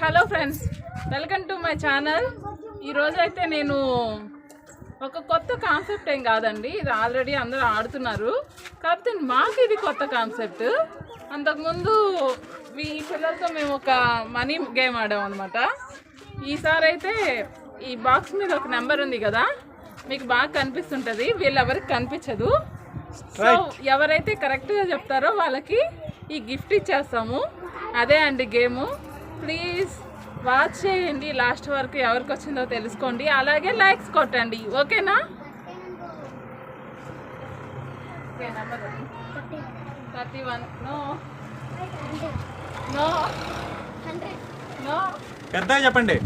Hello friends welcome to my channel. ఈరోజు అయితే నేను ఒక కొత్త కాన్సెప్ట్ ఏం కాదండి ఇది ఆల్రెడీ అందరూ ఆడుతున్నారు. కాకపోతే మాకు ఇది కొత్త కాన్సెప్ట్. అంతకుముందు ఈ పిల్లలతో మేము ఒక మనీ గేమ్ ఆడాం అనమాట ఈసారి అయితే ఈ బాక్స్ మీద ఒక నెంబర్ ఉంది కదా మీకు బాగా కనిపిస్తుంటుంది వీళ్ళెవరికి కనిపించదు. సో ఎవరైతే కరెక్ట్గా చెప్తారో వాళ్ళకి ఈ గిఫ్ట్ ఇచ్చేస్తాము. అదే అండి గేము. ప్లీజ్ వాచ్ చేయండి. లాస్ట్ వరకు ఎవరికి వచ్చిందో తెలుసుకోండి. అలాగే లైక్స్ కొట్టండి. ఓకేనా? Thirty one no no no పెద్దగా చెప్పండి.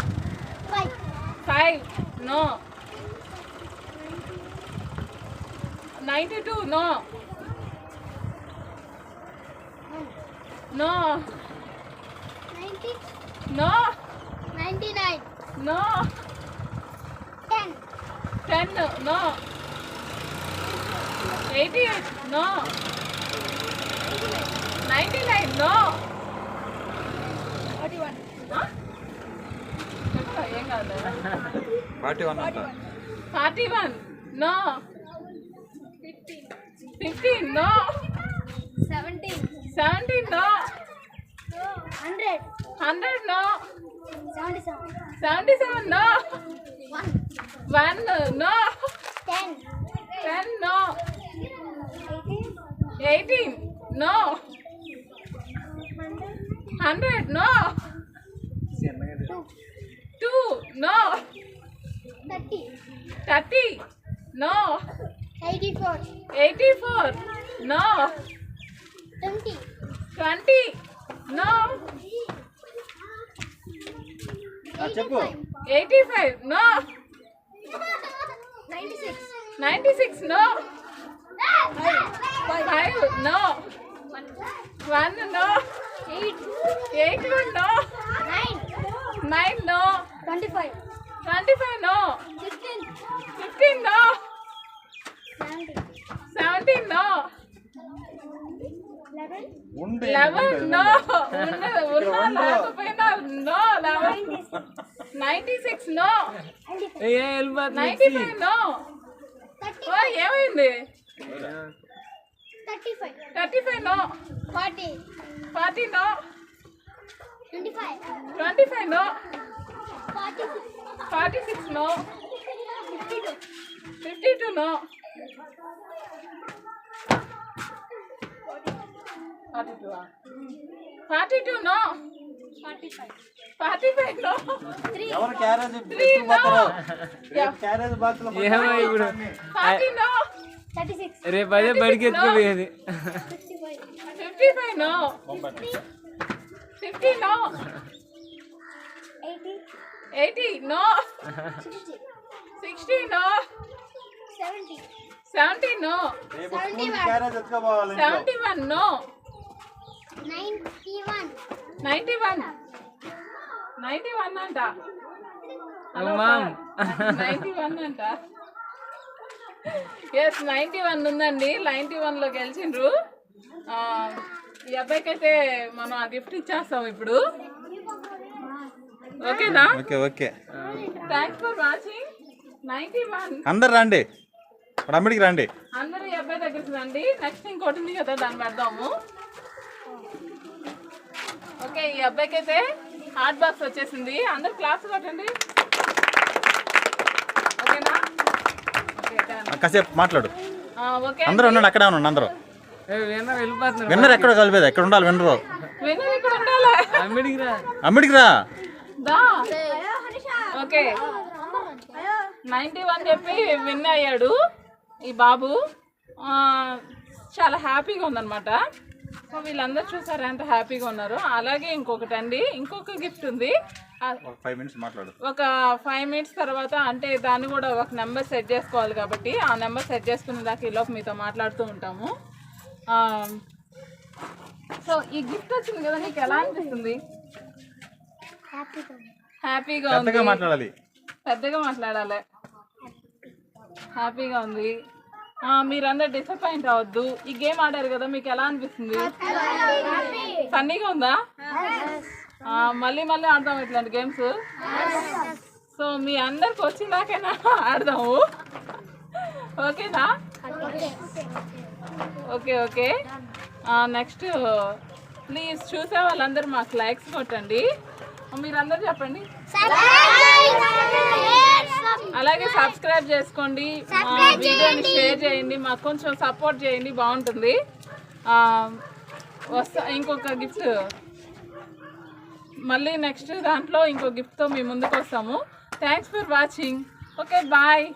Five no ninety two no no no no ten no eighty eight no ninety nine no ఏం కాదు ఫార్టీ వన్ అంట forty one no fifteen no seventeen no hundred no. Seventy seven no. One no. Ten no. Eighteen no. Hundred no. Two no. Thirty no. Eighty four no. Twenty no. చెప్పు. Eighty five no ninety six no five no one no eight one no nine no twenty five twenty five no fifteen fifteen no seventy seventeen no eleven no ఉన్న ఉన్నా లేకపోయినా. No eleven ninety six no. Ninety five no. ఓ ఏమైంది? Thirty five no. Forty. Forty no. Twenty five. Twenty five no. Forty six. No fifty two fifty two no. Forty two forty two no. forty five forty five no three ఎవరు carriage three no carriage box లో ఏమో ఇప్పుడు forty no thirty six రేపు అదే బడికి ఎత్తుకుపోయేది fifty five fifty five no fifty no eighty eighty no sixty sixty no seventy seventy no రేపు school carriage ఎత్తుకోపోవాలి seventy one no ninety one ninety one. Ninety one అంట. Ma'am ninety one అంట. Yes ninety one ఉందండి. Ninety వన్లో గెలిచిండ్రు. ఆ, ఈ అబ్బాయికి అయితే మనం ఆ గిఫ్ట్ ఇచ్చేస్తాం ఇప్పుడు. ఓకేనా? Okay okay. Thanks for watching ninety one. అందరు రండి. అమ్మడికి రండి. అందరూ ఈ అబ్బాయి దగ్గరికి రండి. నెక్స్ట్ ఇంకోటి ఉంది కదా దాన్ని పెడదాము. ఓకే ఈ అబ్బాయికి అయితే హాట్ బాక్స్ వచ్చేసింది. అందరు క్లాస్ కొట్టండి. ఓకేనా. కాసేపు మాట్లాడు. ఆ, ఓకే అందరూ ఉండండి అక్కడే ఉండండి అందరూ. విన్నర్ ఎక్కడ కలిపేది ఎక్కడ ఉండాలి విన్నరు? విన్నర్ ఇక్కడ ఉండాలి? అమ్మిడికి రా. అమ్మడికి రా. దా. ఓకే. నైంటీ వన్ చెప్పి విన్ అయ్యాడు ఈ బాబు. ఆ, చాలా హ్యాపీగా ఉందన్నమాట. సో వీళ్ళందరూ చూసారు ఎంత హ్యాపీగా ఉన్నారు? అలాగే ఇంకొకటి అండి ఇంకొక గిఫ్ట్ ఉంది. ఒక ఫైవ్ మినిట్స్ మాట్లాడు. ఒక ఫైవ్ మినిట్స్ తర్వాత అంటే దాన్ని కూడా ఒక నెంబర్ సెట్ చేసుకోవాలి కాబట్టి ఆ నెంబర్ సెట్ చేసుకునే దాకా ఈలోపు మీతో మాట్లాడుతూ ఉంటాము. ఆ, సో ఈ గిఫ్ట్ వచ్చింది కదా నీకు ఎలా అనిపిస్తుంది? హ్యాపీగా హ్యాపీగా పెద్దగా ఉంది. మాట్లాడాలి. పెద్దగా మాట్లాడాలి. హ్యాపీగా ఉంది. మీరందరూ డిసప్పాయింట్ అవ్వద్దు ఈ గేమ్ ఆడారు కదా మీకు ఎలా అనిపిస్తుంది? ఫన్నీగా ఉందా? మళ్ళీ మళ్ళీ ఆడదాం ఇట్లాంటి గేమ్స్ సో మీ అందరికి వచ్చిందాకైనా ఆడదాము. ఓకేనా? Okay okay. నెక్స్ట్ ప్లీజ్ చూసే వాళ్ళందరూ మాకు లైక్స్ కొట్టండి. మీరందరూ చెప్పండి. అలాగే సబ్స్క్రైబ్ చేసుకోండి. మా వీడియోని షేర్ చేయండి. మాకు కొంచెం సపోర్ట్ చేయండి. బాగుంటుంది. వస్తా ఇంకొక గిఫ్ట్ మళ్ళీ నెక్స్ట్ దాంట్లో ఇంకో గిఫ్ట్తో మీ ముందుకు వస్తాము. Thanks for watching okay bye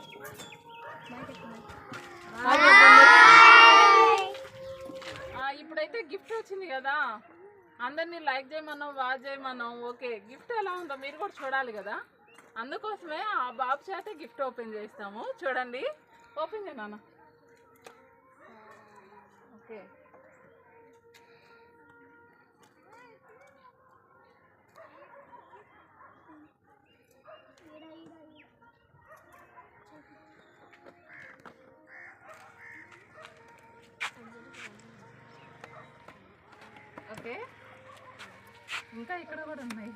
ఇప్పుడైతే గిఫ్ట్ వచ్చింది కదా. అందరినీ లైక్ చేయమన్నాం వాచ్ చేయమన్నాం ఓకే గిఫ్ట్ ఎలా ఉందో మీరు కూడా చూడాలి కదా. అందుకోసమే ఆ బాబు చేత గిఫ్ట్ ఓపెన్ చేస్తాము. చూడండి. ఓపెన్ చేయనా ఓకే. ఓకే. ఇంకా ఇక్కడ కూడా ఉన్నాయి.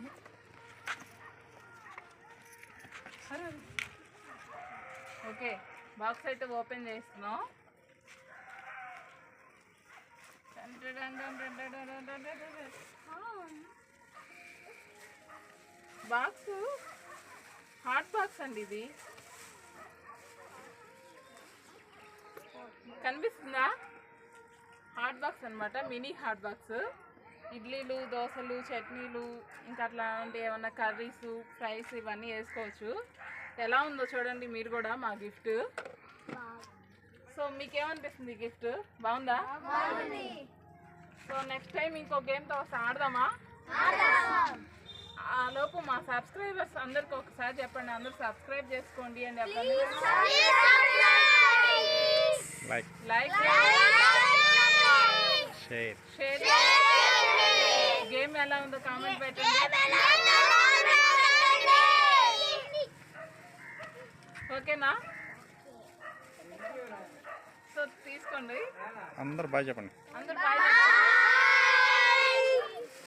ఓకే బాక్స్ అయితే ఓపెన్ చేస్తున్నాం. బాక్స్ హాట్ బాక్స్ అండి ఇది. కనిపిస్తుందా? హాట్ బాక్స్ అనమాట మినీ హాట్ బాక్స్. ఇడ్లీలు దోశలు చట్నీలు ఇంకా అట్లాంటి ఏమన్నా కర్రీస్ ఫ్రైస్ ఇవన్నీ వేసుకోవచ్చు. ఎలా ఉందో చూడండి మీరు కూడా మా గిఫ్ట్. సో మీకేమనిపిస్తుంది గిఫ్ట్? బాగుందా? సో నెక్స్ట్ టైం ఇంకో గేమ్తో వస్తే ఆడదామా? ఆ లోపు మా సబ్స్క్రైబర్స్ అందరికి ఒకసారి చెప్పండి అందరూ సబ్స్క్రైబ్ చేసుకోండి అని చెప్పండి. Like like share share game ఎలా ఉందో కామెంట్ పెట్టండి. ఓకేనా? సో తీసుకోండి. అందరు బాగా చెప్పండి. అందరు బాయ్ చెప్పండి